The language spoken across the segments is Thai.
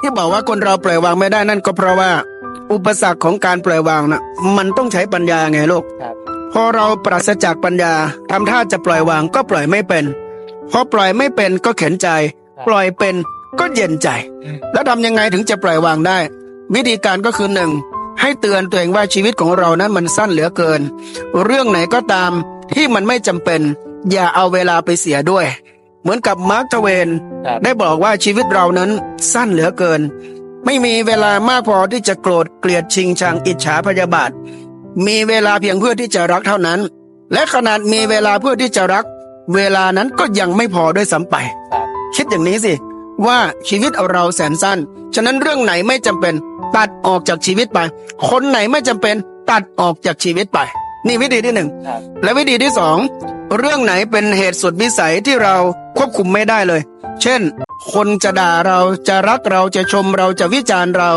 ที่บอกว่าคนเราปล่อยวางไม่ได้นั่นก็เพราะว่า อุปสรรคของการปล่อยวางนะมันต้องใช้ปัญญาไงลูกครับพอเราปราศจากปัญญาทำท่าจะปล่อยวางก็ปล่อยไม่เป็นพอปล่อยไม่เป็นก็เข็นใจ ปล่อยเป็นก็เย็นใจ แล้วทำยังไงถึงจะปล่อยวางได้ วิธีการก็คือหนึ่งให้เตือนตัวเองว่าชีวิตของเรานั้นมันสั้นเหลือเกิน เรื่องไหนก็ตามที่มันไม่จำเป็น อย่าเอาเวลาไปเสียด้วย เหมือนกับมาร์คทเวนครับได้บอกว่าชีวิตเรานั้นสั้นเหลือเกิน ไม่มีเวลามากพอที่จะโกรธเกลียดชิงชังอิจฉาพยาบาท มีเวลาเพียงเพื่อที่จะรักเท่านั้น และขนาดมีเวลาเพื่อที่จะรัก เวลานั้นก็ยังไม่พอด้วยซ้ำไปครับคิดอย่างนี้สิว่าชีวิตเราแสนสั้น ฉะนั้นเรื่องไหนไม่จำเป็น ตัดออกจากชีวิตไป คนไหนไม่จำเป็น ตัดออกจากชีวิตไป นี่วิธีที่หนึ่งครับและวิธีที่สองเรื่องไหนเป็นเหตุสุดวิสัยที่เราควบคุมไม่ได้เลย เช่น คนจะด่าเราจะรักเราจะชมเราจะวิจารณ์เรา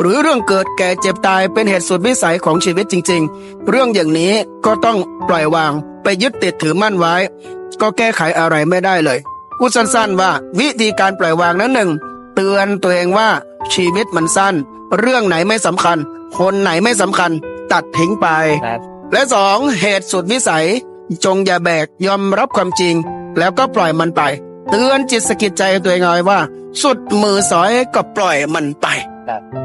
หรือเรื่องเกิดแก่เจ็บตายเป็นเหตุสุดวิสัยของชีวิตจริง ๆ เรื่องอย่างนี้ก็ต้องปล่อยวาง ไปยึดติดถือมั่นไว้ ก็แก้ไขอะไรไม่ได้เลยพูดสั้นๆว่า วิธีการปล่อยวางนั้นหนึ่งเตือนตัวเองว่าชีวิตมันสั้น เรื่องไหนไม่สำคัญ คนไหนไม่สำคัญ ตัดทิ้งไปครับ และสองเหตุสุดวิสัย จงอย่าแบกยอมรับความจริง แล้วก็ปล่อยมันไป เตือนจิตสกิดใจตัวเองเอาไว้ว่า สุดมือสอยก็ปล่อยมันไปครับ